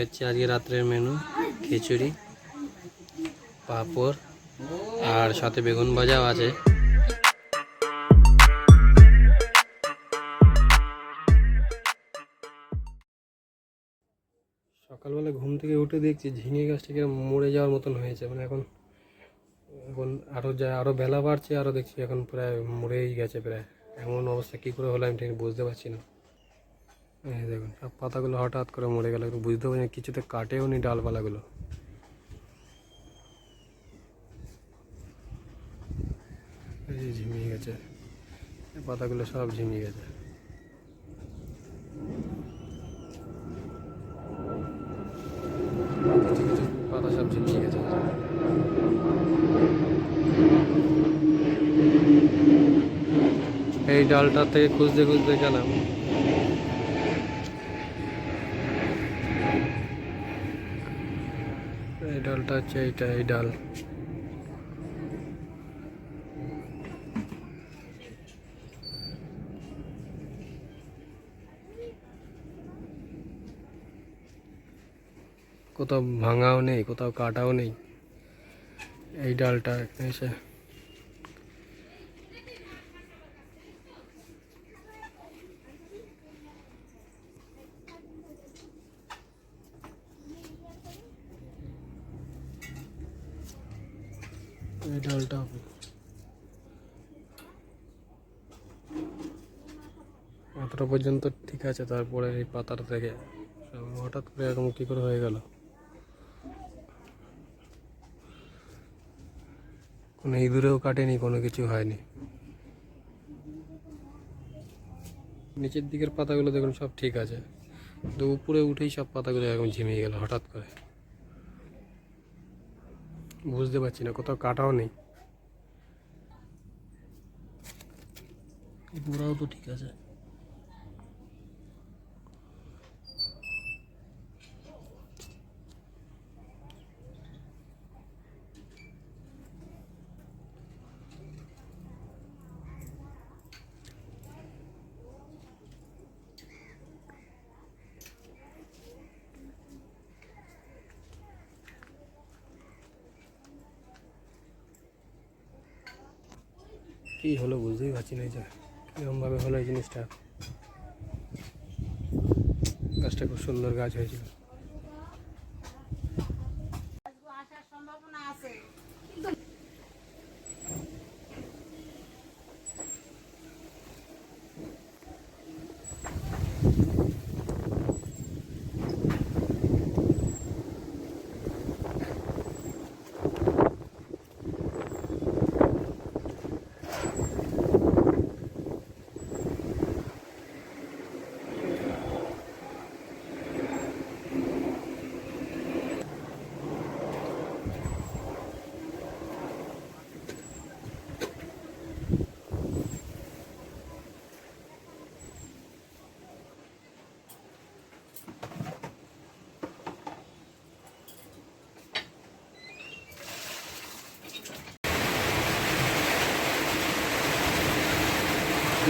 হচ্ছে আজকে রাত্রের মেনু খিচুড়ি, পাঁপড়, আর সাথে বেগুন ভাজাও আছে। সকালবেলা ঘুম থেকে উঠে দেখছি ঝিঙে গাছটা মরে যাওয়ার মতন হয়েছে। মানে এখন এখন আরও যা আরও বেলা বাড়ছে আরও দেখছি এখন প্রায় মরেই গেছে প্রায়। এমন অবস্থা কী করে হলো আমি ঠিক বুঝতে পারছি না। এই দেখুন, সব পাতাগুলো হঠাৎ করে মরে গেল বুঝতে পারছি না কিছুতে কাটেও নি ডালপালাগুলো। এই ঝিমিয়ে গেছে পাতাগুলো সব ঝিমিয়ে গেছে। পাতা সব ঝিমিয়ে গেছে। এই ডালটা থেকে খুঁজতে খুঁজতে গেলাম। এই ডালটা হচ্ছে এইটা, এই ডাল। কোথাও ভাঙাও নেই, কোথাও কাটাও নেই। এই ডালটা এসে এই ডালটা এতটা পর্যন্ত ঠিক আছে, তারপরে এই পাতাটা থেকে। হঠাৎ করে এরকম কী করে হয়ে গেল? কোনো ইঁদুরেও কাটেনি, কোনো কিছু হয়নি। নিচের দিকের পাতাগুলো দেখুন, সব ঠিক আছে। উপরে উঠেই সব পাতাগুলো এরকম ঝিমিয়ে গেল হঠাৎ করে। বুঝতে পারছি না কোথাও কাটাও নেই। পুরাও তো ঠিক আছে। কি হলো বুঝতেই পারছি না যে, কিরমভাবে হলো এই জিনিসটা। গাছটা খুব সুন্দর গাছ হয়েছিল।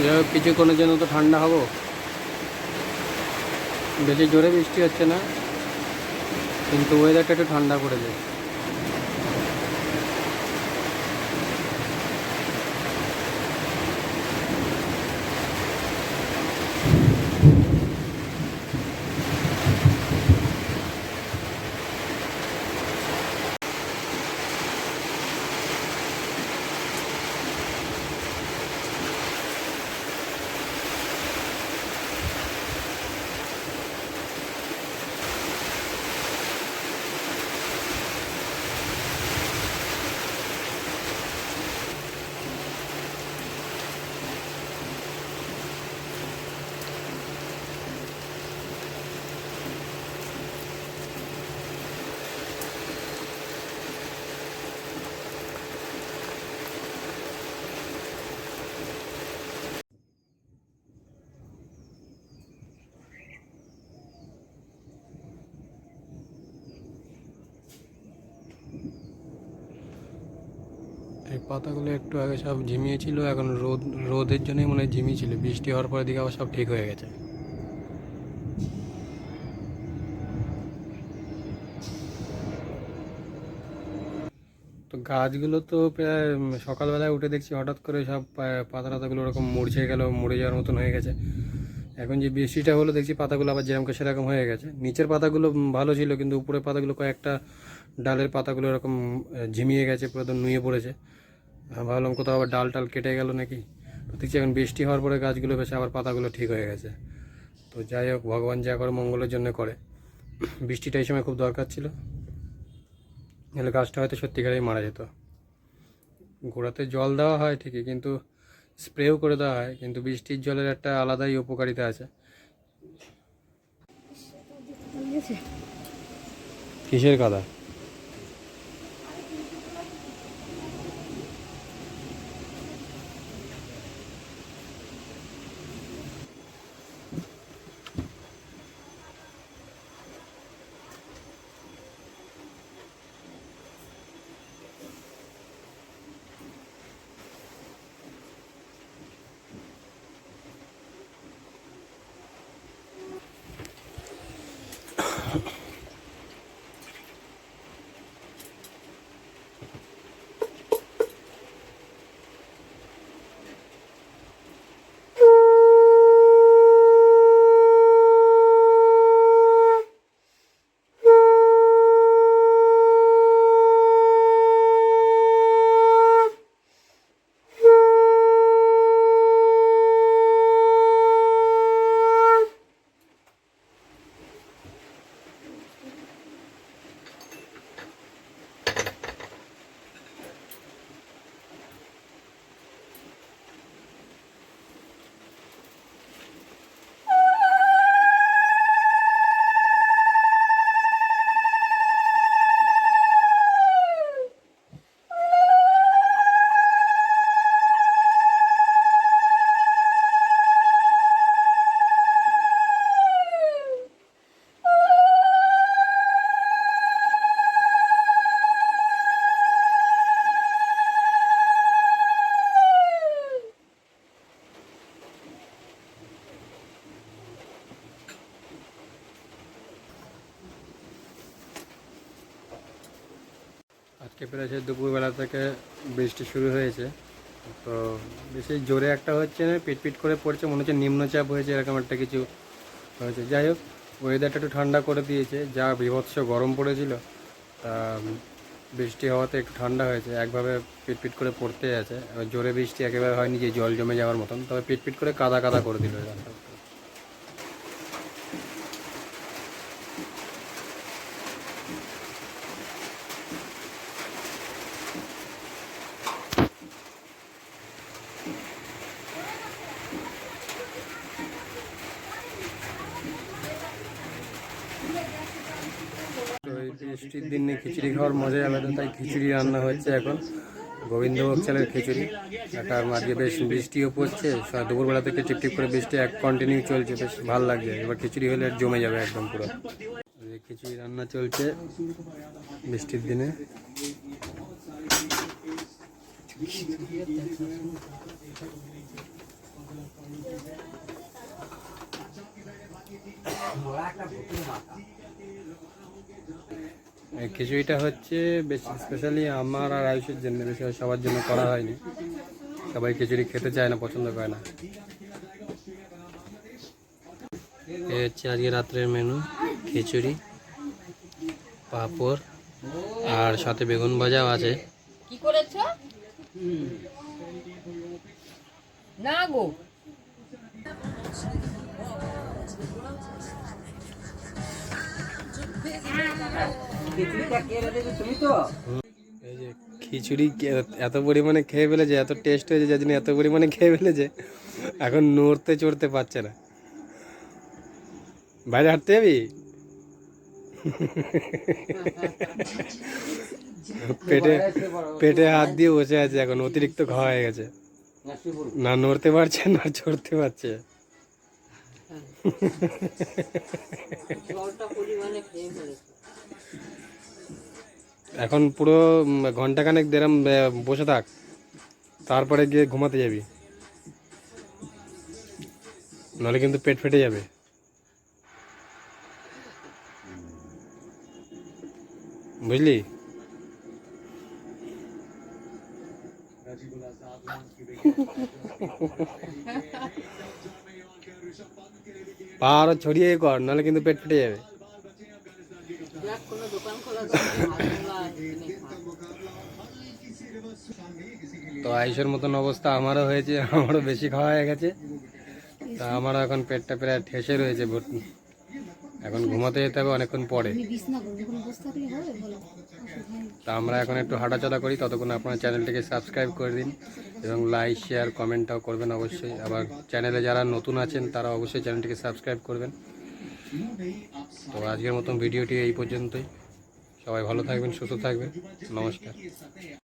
যাই হোক কিছুক্ষণের জন্য তো ঠান্ডা হব। বেশি জোরে বৃষ্টি হচ্ছে না, কিন্তু ওয়েদারটা একটু ঠান্ডা করে দেয় পাতাগুলো একটু আগে সব ঝিমিয়েছিল, এখন রোদ, রোদের জন্যই মনে হয় ঝিমিয়েছিল। বৃষ্টি হওয়ার পরে দিকে আবার সব ঠিক হয়ে গেছে। তো গাছগুলো তো প্রায় সকালবেলায় উঠে দেখছি হঠাৎ করে সব পাতা টাতাগুলো ওরকম মরছে গেল, মরে যাওয়ার মতন হয়ে গেছে। এখন যে বৃষ্টিটা হলো, দেখছি পাতাগুলো আবার যেরকম সেরকম হয়ে গেছে। নিচের পাতাগুলো ভালো ছিল, কিন্তু উপরের পাতাগুলো কয়েকটা ডালের পাতাগুলো এরকম ঝিমিয়ে গেছে, পুরো নুয়ে পড়েছে। ভাবলাম কোথাও আবার ডাল টাল কেটে গেল নাকি? তো দেখছি এখন বৃষ্টি হওয়ার পরে গাছগুলো বেশ আবার পাতাগুলো ঠিক হয়ে গেছে। তো যাই হোক, ভগবান যা করে মঙ্গলের জন্য করে। বৃষ্টিটা এই সময় খুব দরকার ছিল। নাহলে গাছটা হয়তো সত্যিকারেই মারা যেত। গোড়াতে জল দেওয়া হয় ঠিকই, কিন্তু স্প্রেও করে দেওয়া হয়, কিন্তু বৃষ্টির জলের একটা আলাদাই উপকারিতা আছে। কিসের কাদা আজকে প্রায় দুপুরবেলা থেকে বৃষ্টি শুরু হয়েছে। তো বেশি জোরে একটা হচ্ছে না পিট পিট করে পড়ছে, মনে হচ্ছে নিম্নচাপ হয়েছে, এরকম একটা কিছু হয়েছে। যাই হোক ওয়েদারটা একটু ঠান্ডা করে দিয়েছে, যা বিভৎস গরম পড়েছিল, তা বৃষ্টি হওয়াতে একটু ঠান্ডা হয়েছে, একভাবে পিট পিট করে পড়তে আছে। জোরে বৃষ্টি একেবারে হয়নি যে জল জমে যাওয়ার মতন, তবে পিট পিট করে কাদা কাদা করে দিল। এই বৃষ্টির দিনে খিচুড়ি খাওয়ার মজাই আলাদা, তাই খিচুড়ি রান্না হচ্ছে এখন গোবিন্দভোগ চালের খিচুড়ি। একটা মাঝে বেশ বৃষ্টিও পড়ছে দুপুরবেলা থেকে টিপটিপ করে বৃষ্টি এক কন্টিনিউ চলছে, বেশ ভালো লাগছে। এবার খিচুড়ি হলে জমে যাবে একদম পুরো। খিচুড়ি রান্না চলছে বৃষ্টির দিনে। এই খিচুড়িটা হচ্ছে বেশি স্পেশালি আমার আর আয়ুষের জন্য, বেশি সবার জন্য করা হয়নি। সবাই খিচুড়ি খেতে চায় না, পছন্দ করে না। এই হচ্ছে আজকে রাত্রের মেনু খিচুড়ি, পাঁপড়, আর সাথে বেগুন ভাজাও আছে। কি করেছ? না গো। খিচুড়ি এত পরিমাণে খেয়ে ফেলেছে, এত টেস্ট হয়েছে, যার জন্য এত পরিমাণে খেয়ে ফেলেছে, এখন নড়তে চড়তে পারছে না। বাইরে হাঁটতে যাবি? পেটে পেটে হাত দিয়ে বসে আছে এখন, অতিরিক্ত খাওয়া হয়ে গেছে। না নড়তে পারছে, না চড়তে পারছে। এখন পুরো ঘন্টাখানেক দেরাম বসে থাক। তারপরে গিয়ে ঘুমাতে যাবি। নাহলে কিন্তু পেট ফেটে যাবে। বুঝলি? পা আরও ছড়িয়ে কর, নাহলে কিন্তু পেট ফেটে যাবে। তো আইসের মতন অবস্থা আমারও হয়েছে আমারও বেশি খাওয়া হয়ে গেছে। তা আমারও এখন পেটটা প্রায় ঠেসে রয়েছে ভর্তি। এখন ঘুমাতে যেতে হবে অনেকক্ষণ পরে। তা আমরা এখন একটু হাঁটাচলা করি ততক্ষণ আপনার চ্যানেলটিকে সাবস্ক্রাইব করে দিন এবং লাইক শেয়ার কমেন্টটাও করবেন অবশ্যই। আবার চ্যানেলে যারা নতুন আছেন তারা অবশ্যই চ্যানেলটিকে সাবস্ক্রাইব করবেন। তো আজকের মতন ভিডিওটি এই পর্যন্তই। সবাই ভালো থাকবেন সুস্থ থাকবেন। নমস্কার।